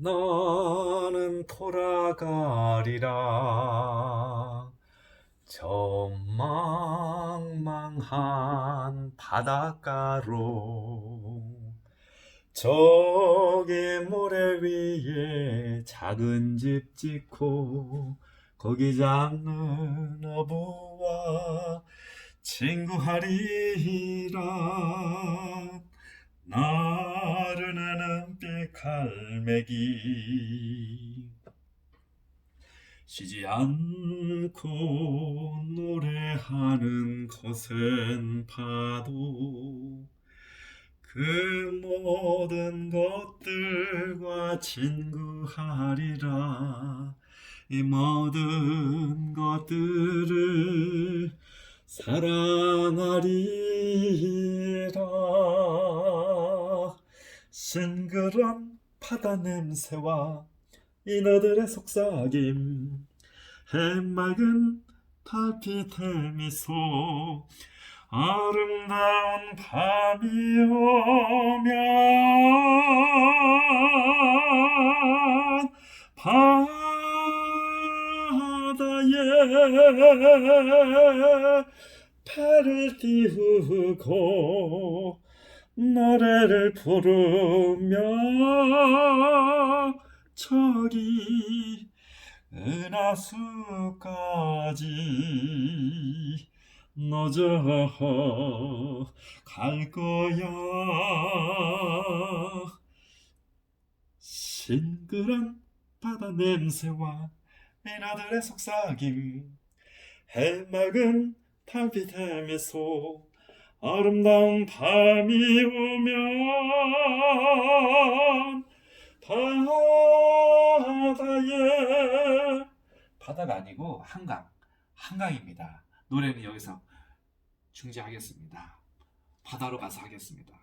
나는 돌아가리라. 저 망망한 바닷가로 저기 모래 위에 작은 집 짓고 거기 잡는 어부와 친구하리라. 나 른한 빛갈매기. 쉬지 않고 노래하는 것은 파도. 그 모든 것들과 친구하리라. 이 모든 것들을 사랑하리 싱그런 바다 냄새와 인어들의 속삭임. 해맑은 달빛의 미소. 아름다운 밤이 오면 바다에 배를 띄우고 노래를 부르며 저기 은하수까지 너저 갈 거야. 싱그런 바다 냄새와 인아들의 속삭임 해맑은 달빛의 미소 아름다운 밤이 오면 바다에 바다가 아니고 한강, 한강입니다. 노래는 여기서 중지하겠습니다. 바다로 가서 하겠습니다.